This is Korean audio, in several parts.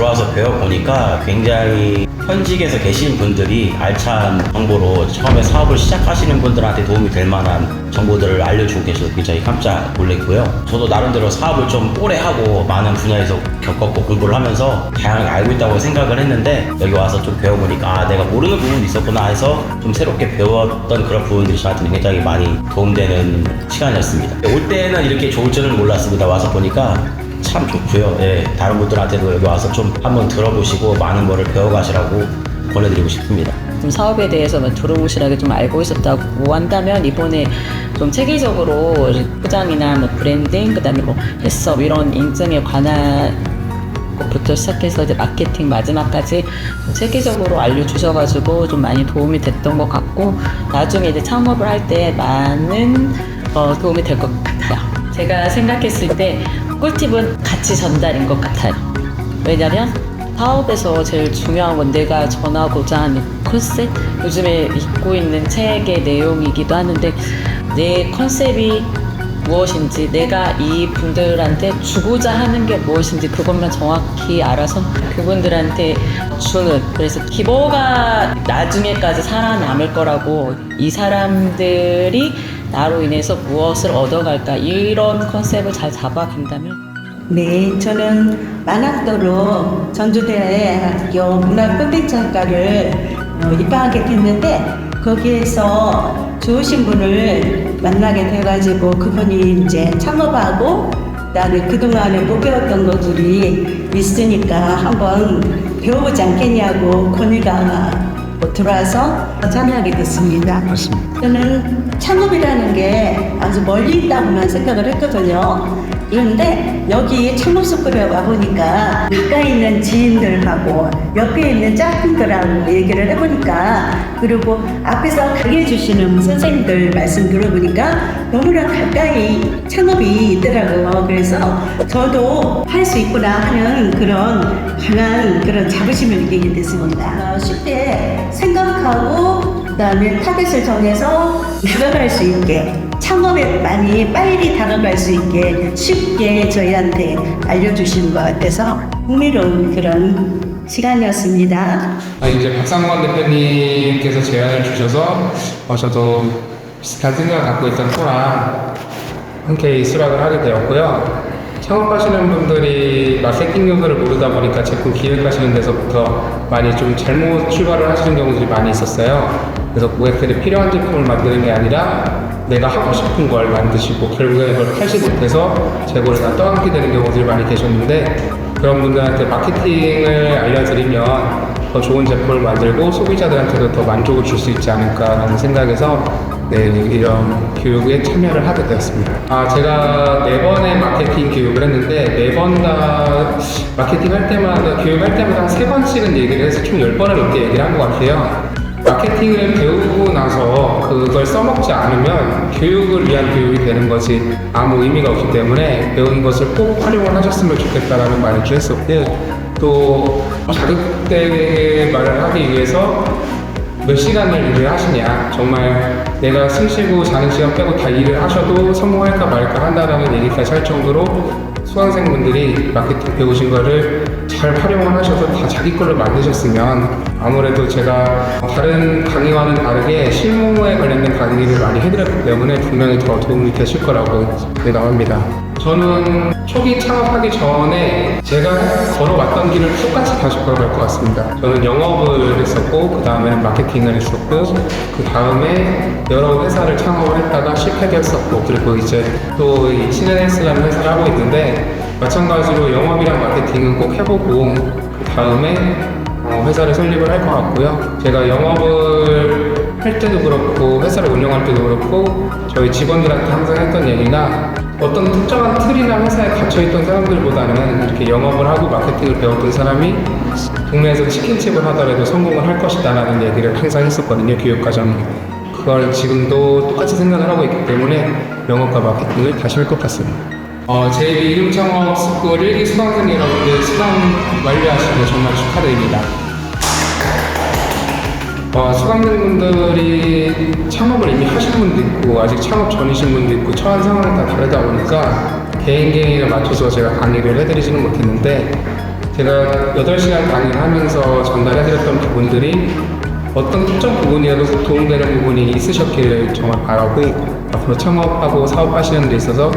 들어와서 배워보니까 굉장히 현직에서 계신 분들이 알찬 정보로 처음에 사업을 시작하시는 분들한테 도움이 될 만한 정보들을 알려주고 계셔서 굉장히 깜짝 놀랐고요. 저도 나름대로 사업을 좀 오래 하고 많은 분야에서 겪었고 공부를 하면서 다양하게 알고 있다고 생각을 했는데 여기 와서 좀 배워보니까 아 내가 모르는 부분이 있었구나 해서 좀 새롭게 배웠던 그런 부분들이 저한테는 굉장히 많이 도움되는 시간이었습니다. 올 때는 이렇게 좋을 줄은 몰랐습니다. 와서 보니까 참 좋고요. 예, 다른 분들한테도 여기 와서 좀 한번 들어보시고 많은 거를 배워가시라고 권해드리고 싶습니다. 좀 사업에 대해서 뭐 두루뭉실하게 좀 알고 있었다고 한다면 이번에 좀 체계적으로 포장이나 뭐 브랜딩 그다음에 뭐 해썹 이런 인증에 관한 것부터 시작해서 이제 마케팅 마지막까지 좀 체계적으로 알려주셔가지고 좀 많이 도움이 됐던 것 같고 나중에 이제 창업을 할 때 많은 어, 도움이 될 것 같아요. 제가 생각했을 때 꿀팁은 가치 전달인 것 같아요. 왜냐면 사업에서 제일 중요한 건 내가 전하고자 하는 컨셉 요즘에 읽고 있는 책의 내용이기도 하는데 내 컨셉이 무엇인지 내가 이 분들한테 주고자 하는 게 무엇인지 그것만 정확히 알아서 그분들한테 주는 그래서 기보가 나중에까지 살아남을 거라고 이 사람들이 나로 인해서 무엇을 얻어갈까? 이런 컨셉을 잘 잡아간다면? 네, 저는 만학도로 전주대학교 문학 콘텐츠학과를 어, 입학하게 됐는데 거기에서 좋으신 분을 만나게 돼가지고 그분이 이제 창업하고 나는 그동안에 못 배웠던 것들이 있으니까 한번 배워보지 않겠냐고 권유가 들어와서 참여하게 됐습니다. 맞습니다. 저는 창업이라는 게 아주 멀리 있다고만 생각을 했거든요. 그런데 여기 창업 스쿨에 와보니까 가까이 있는 지인들하고 옆에 있는 짝꿍들하고 얘기를 해보니까 그리고 앞에서 강의해 주시는 선생님들 말씀 들어보니까 너무나 가까이 창업이 있더라고요. 그래서 저도 할 수 있구나 하는 그런 강한 그런 자부심을 느끼게 됐습니다. 쉽게 생각하고 그다음에 타겟을 정해서 나가갈 수 있게 창업에 많이 빨리 다가갈 수 있게 쉽게 저희한테 알려주시는 것 같아서 흥미로운 그런 시간이었습니다. 아, 이제 박상권 대표님께서 제안을 주셔서 어, 저도 비슷한 생각을 갖고 있던 토랑 함께 수락을 하게 되었고요. 창업하시는 분들이 마케팅 요소를 모르다 보니까 제품 기획하시는 데서부터 많이 좀 잘못 출발을 하시는 경우들이 많이 있었어요. 그래서 고객들이 필요한 제품을 만드는 게 아니라 내가 하고 싶은 걸 만드시고 결국에 그걸 팔지 못해서 재고를 다 떠안게 되는 경우들이 많이 계셨는데 그런 분들한테 마케팅을 알려드리면 더 좋은 제품을 만들고 소비자들한테도 더 만족을 줄 수 있지 않을까라는 생각에서 네, 이런 교육에 참여를 하게 되었습니다. 아, 제가 네 번의 마케팅 교육을 했는데 네 번 다 마케팅 할 때마다 교육할 때마다 한 세 번씩은 얘기를 해서 총 열 번을 넘게 얘기를 한 것 같아요. 마케팅을 배우고 나서 그걸 써먹지 않으면 교육을 위한 교육이 되는 것이 아무 의미가 없기 때문에 배운 것을 꼭 활용을 하셨으면 좋겠다라는 말을 했었고 또 자극되게 말을 하기 위해서 몇 시간을 일을 하시냐. 정말 내가 숨 쉬고 자는 시간 빼고 다 일을 하셔도 성공할까 말까 한다라는 얘기까지 할 정도로 수강생분들이 마케팅 배우신 거를 잘 활용을 하셔서 다 자기 걸로 만드셨으면 아무래도 제가 다른 강의와는 다르게 실무에 관련된 강의를 많이 해드렸기 때문에 분명히 더 도움이 되실 거라고 예상합니다. 저는 초기 창업하기 전에 제가 걸어왔던 길을 똑같이 다시 걸어갈 것 같습니다. 저는 영업을 했었고, 그 다음에 마케팅을 했었고, 그 다음에 여러 회사를 창업을 했다가 실패도 했었고, 그리고 이제 또이 신앤헬스라는 회사를 하고 있는데, 마찬가지로 영업이랑 마케팅은 꼭 해보고, 그 다음에 어, 회사를 설립을 할 것 같고요. 제가 영업을 할 때도 그렇고 회사를 운영할 때도 그렇고 저희 직원들한테 항상 했던 얘기가 어떤 특정한 틀이나 회사에 갇혀있던 사람들보다는 이렇게 영업을 하고 마케팅을 배웠던 사람이 동네에서 치킨집을 하더라도 성공을 할 것이다 라는 얘기를 항상 했었거든요 교육 과정에 그걸 지금도 똑같이 생각을 하고 있기 때문에 영업과 마케팅을 다시 할 것 같습니다. 어, 제 이름 창업 스쿨 1기 수강생 여러분들 수강 완료하시고 정말 축하드립니다. 어, 수강생분들이 창업을 이미 하신 분도 있고 아직 창업 전이신 분도 있고 처한 상황이 다 다르다 보니까 개인 개인에 맞춰서 제가 강의를 해드리지는 못했는데 제가 8시간 강의를 하면서 전달해드렸던 부분들이 어떤 특정 부분이라도 도움되는 부분이 있으셨기를 정말 바라고 앞으로 창업하고 사업하시는 데 있어서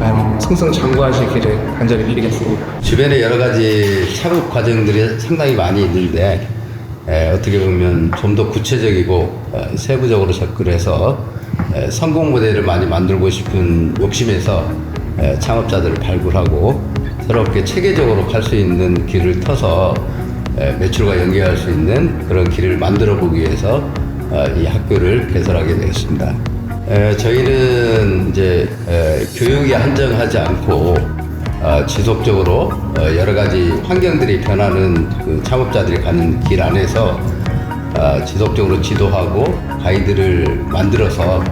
음, 승승장구하시기를 간절히 빌리겠습니다. 주변에 여러 가지 창업 과정들이 상당히 많이 있는데 에, 어떻게 보면 좀 더 구체적이고 어, 세부적으로 접근해서 에, 성공 모델을 많이 만들고 싶은 욕심에서 에, 창업자들을 발굴하고 새롭게 체계적으로 갈 수 있는 길을 터서 에, 매출과 연계할 수 있는 그런 길을 만들어 보기 위해서 어, 이 학교를 개설하게 되었습니다. 에, 저희는 이제 에, 교육에 한정하지 않고 어, 지속적으로 어, 여러 가지 환경들이 변하는 그 창업자들이 가는 길 안에서 어, 지속적으로 지도하고 가이드를 만들어서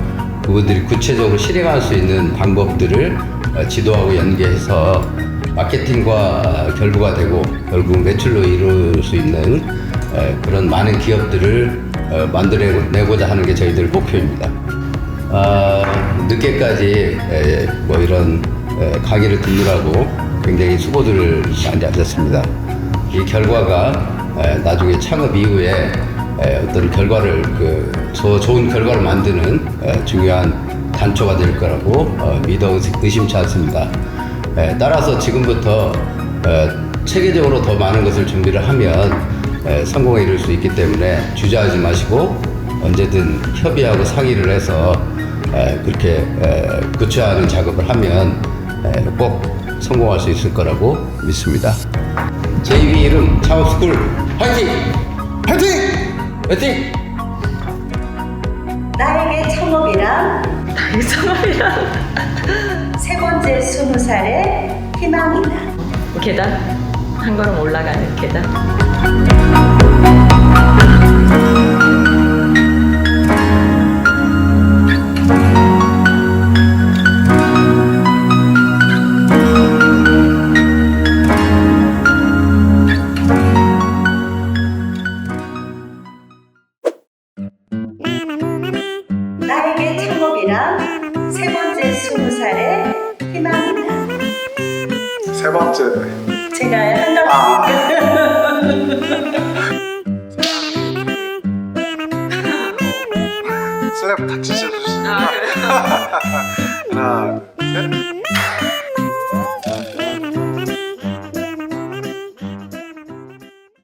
그분들이 구체적으로 실행할 수 있는 방법들을 어, 지도하고 연계해서 마케팅과 결부가 되고 결국 매출로 이룰 수 있는 에, 그런 많은 기업들을 어, 만들어내고자 하는 게 저희들 목표입니다. 아, 늦게까지 에, 뭐 이런 에, 강의를 듣느라고 굉장히 수고들을 많이 하셨습니다. 이 결과가 에, 나중에 창업 이후에 에, 어떤 결과를 그, 저 좋은 결과를 만드는 에, 중요한 단초가 될 거라고 어, 믿어 의심- 의심치 않습니다. 에, 따라서 지금부터 에, 체계적으로 더 많은 것을 준비를 하면 에, 성공에 이룰 수 있기 때문에 주저하지 마시고 언제든 협의하고 상의를 해서 에, 그렇게 에, 구체화하는 작업을 하면 에, 꼭 성공할 수 있을 거라고 믿습니다. JB 이름 창업스쿨 화이팅! 화이팅! 화이팅! 나에게 창업이란 나에게 창업이란 세 번째 스무 살의 희망이다. 계단 한 걸음 올라가는 계단.